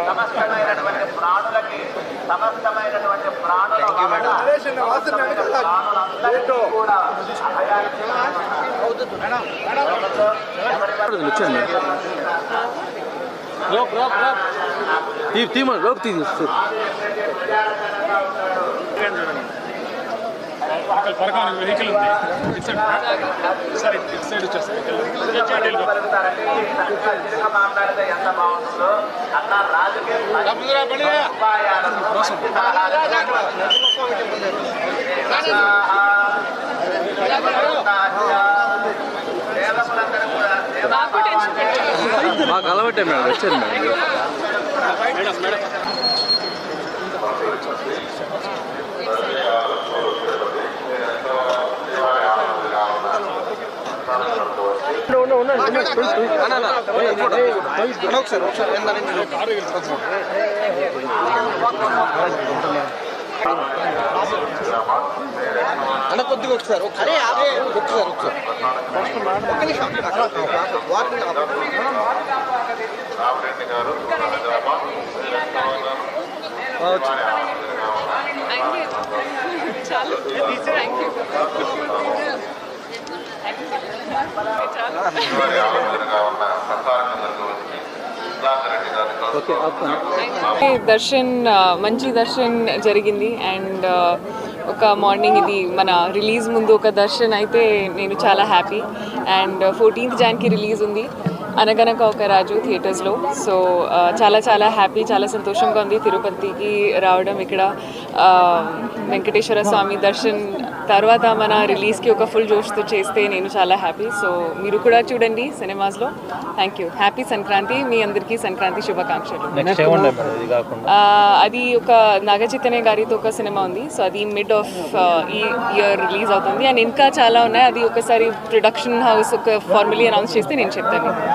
సమస్తమైనటువంటి ప్రాణులకి సమస్తమైనటువంటి ప్రాణుల వలన సమస్తమైన ప్రాణులందరికీ కూడా అభయాన్ని తీ తీమ లోకి తీ అక్కడ పరకానికి వెహికల్ ఉంది ఇటు సైడ్ సరే ఇటు సైడ్ వచ్చేస్తాయి పలుకుతారండి తిరగ మాట్లాడితే ఎంత బాగుంటుందో అన్న రాజకీయ ఉపాయాలను మాకు అలవాటే మేడం వచ్చారు మేడం. మేడం మేడం అన్న కొద్దిగా ఒకసారి ఒకసారి ఒకసారి ఒకసారి ఒక్క నిమిషం. వాకింగ్ రామరెడ్డి గారు దర్శన్ మంచి దర్శన్ జరిగింది. అండ్ ఒక మార్నింగ్ ఇది మన రిలీజ్ ముందు ఒక దర్శన్ అయితే నేను చాలా హ్యాపీ. అండ్ ఫోర్టీన్త్ జాన్కి రిలీజ్ ఉంది. అనగనక ఒక రాజు థియేటర్స్లో. సో చాలా చాలా హ్యాపీ చాలా సంతోషంగా ఉంది తిరుపతికి రావడం ఇక్కడ. వెంకటేశ్వర స్వామి దర్శన్ తర్వాత మన రిలీజ్కి ఒక ఫుల్ జోష్తో చేస్తే నేను చాలా హ్యాపీ. సో మీరు కూడా చూడండి సినిమాస్లో. Thank you happy Sankranti. మీ అందరికీ సంక్రాంతి శుభాకాంక్షలు. అది ఒక నాగచైతన్య గారితో ఒక సినిమా ఉంది. సో అది మిడ్ ఆఫ్ ఈ ఇయర్ రిలీజ్ అవుతుంది. అండ్ ఇంకా చాలా ఉన్నాయి. అది ఒకసారి ప్రొడక్షన్ హౌస్ ఒక ఫార్మలీ అనౌన్స్ చేస్తే నేను చెప్తాను.